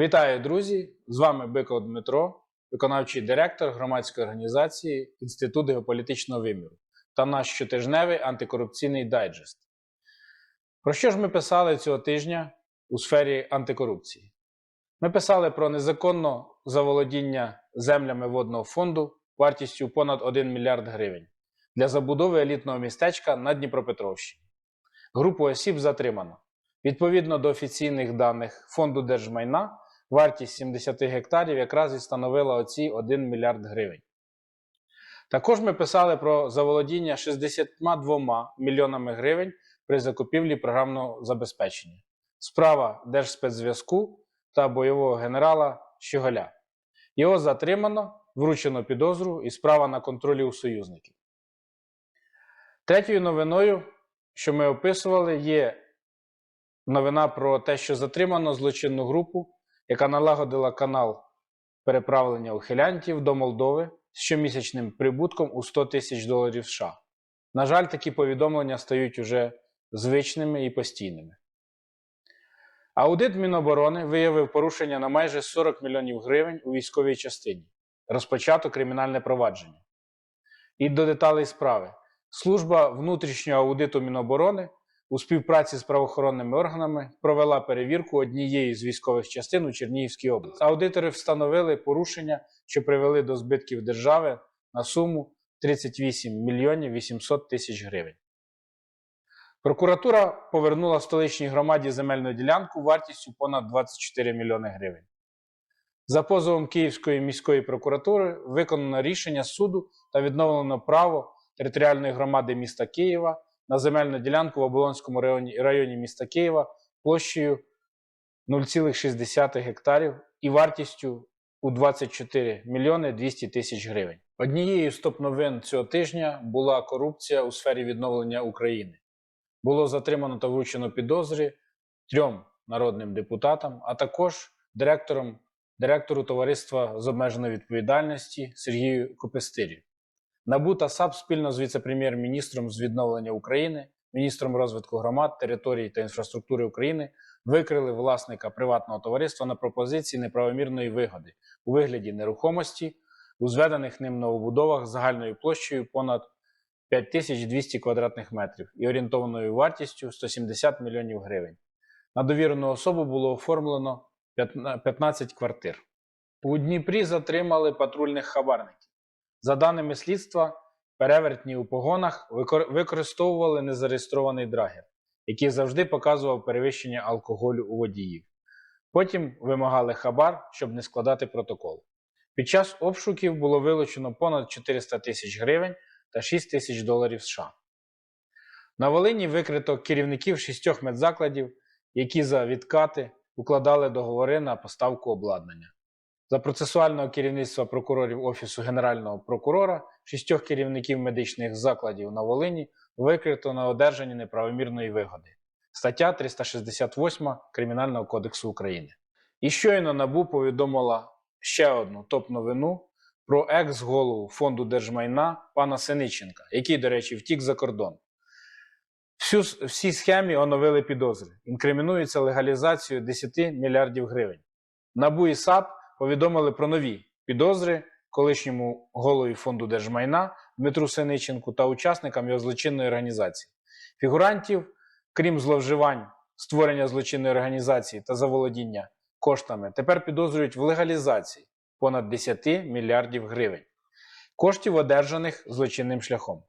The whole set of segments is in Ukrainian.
Вітаю, друзі! З вами Биков Дмитро, виконавчий директор громадської організації Інститут геополітичного виміру та наш щотижневий антикорупційний дайджест. Про що ж ми писали цього тижня у сфері антикорупції? Ми писали про незаконне заволодіння землями водного фонду вартістю понад 1 мільярд гривень для забудови елітного містечка на Дніпропетровщині. Групу осіб затримано. Відповідно до офіційних даних Фонду держмайна, вартість 70 гектарів якраз і становила оці 1 мільярд гривень. Також ми писали про заволодіння 62 мільйонами гривень при закупівлі програмного забезпечення. Справа Держспецзв'язку та бойового генерала Щеголя. Його затримано, вручено підозру і справа на контролі у союзників. Третьою новиною, що ми описували, є новина про те, що затримано злочинну групу, яка налагодила канал переправлення ухилянтів до Молдови з щомісячним прибутком у 100 тисяч доларів США. На жаль, такі повідомлення стають уже звичними і постійними. Аудит Міноборони виявив порушення на майже 40 мільйонів гривень у військовій частині. Розпочато кримінальне провадження. І до деталей справи. Служба внутрішнього аудиту Міноборони у співпраці з правоохоронними органами провела перевірку однієї з військових частин у Чернігівській області. Аудитори встановили порушення, що привели до збитків держави на суму 38 мільйонів 800 тисяч гривень. Прокуратура повернула столичній громаді земельну ділянку вартістю понад 24 мільйони гривень. За позовом Київської міської прокуратури виконано рішення суду та відновлено право територіальної громади міста Києва на земельну ділянку в Оболонському районі, районі міста Києва площею 0,6 гектарів і вартістю у 24 мільйони 200 тисяч гривень. Однією з топ-новин цього тижня була корупція у сфері відновлення України. Було затримано та вручено підозри трьом народним депутатам, а також директором, директору товариства з обмеженої відповідальності Сергію Копестирі. НАБУ та САП спільно з віце-прем'єр-міністром з відновлення України, міністром розвитку громад, територій та інфраструктури України викрили власника приватного товариства на пропозиції неправомірної вигоди у вигляді нерухомості у зведених ним новобудовах загальною площею понад 5200 квадратних метрів і орієнтованою вартістю 170 мільйонів гривень. На довірену особу було оформлено 15 квартир. У Дніпрі затримали патрульних хабарників. За даними слідства, перевертні у погонах використовували незареєстрований драгер, який завжди показував перевищення алкоголю у водіїв. Потім вимагали хабар, щоб не складати протокол. Під час обшуків було вилучено понад 400 тисяч гривень та 6 тисяч доларів США. На Волині викрито керівників шістьох медзакладів, які за відкати укладали договори на поставку обладнання. За процесуального керівництва прокурорів Офісу Генерального прокурора шістьох керівників медичних закладів на Волині викрито на одержанні неправомірної вигоди. Стаття 368 Кримінального кодексу України. І щойно НАБУ повідомила ще одну топ-новину про екс-голову фонду держмайна пана Синиченка, який, до речі, втік за кордон. Всю, всі схемі оновили підозри. Інкримінується легалізацію 10 мільярдів гривень. НАБУ і САП повідомили про нові підозри колишньому голові фонду держмайна Дмитру Синиченку та учасникам його злочинної організації. Фігурантів, крім зловживань, створення злочинної організації та заволодіння коштами, тепер підозрюють в легалізації понад 10 мільярдів гривень, коштів одержаних злочинним шляхом.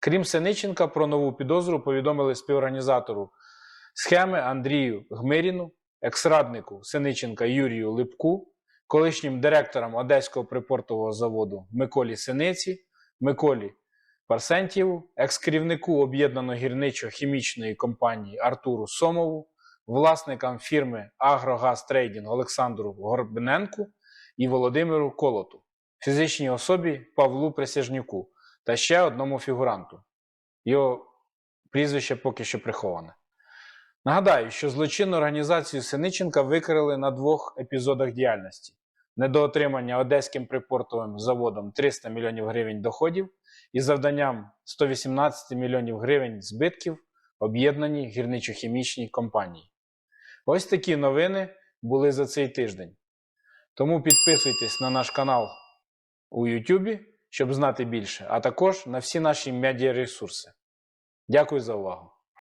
Крім Синиченка, про нову підозру повідомили співорганізатору схеми Андрію Гмиріну, екс-раднику Синиченка Юрію Липку, колишнім директорам Одеського припортового заводу Миколі Синиці, Миколі Парсентьєву, екс-керівнику об'єднаної гірничо-хімічної компанії Артуру Сомову, власникам фірми Агрогаз Трейдінг Олександру Горбиненку і Володимиру Колоту, фізичній особі Павлу Присяжнюку та ще одному фігуранту. Його прізвище поки що приховане. Нагадаю, що злочинну організацію Синиченка викрили на двох епізодах діяльності: недоотримання Одеським припортовим заводом 300 мільйонів гривень доходів і завданням 118 мільйонів гривень збитків об'єднаній гірничо-хімічній компанії. Ось такі новини були за цей тиждень. Тому підписуйтесь на наш канал у YouTube, щоб знати більше, а також на всі наші медіаресурси. Дякую за увагу!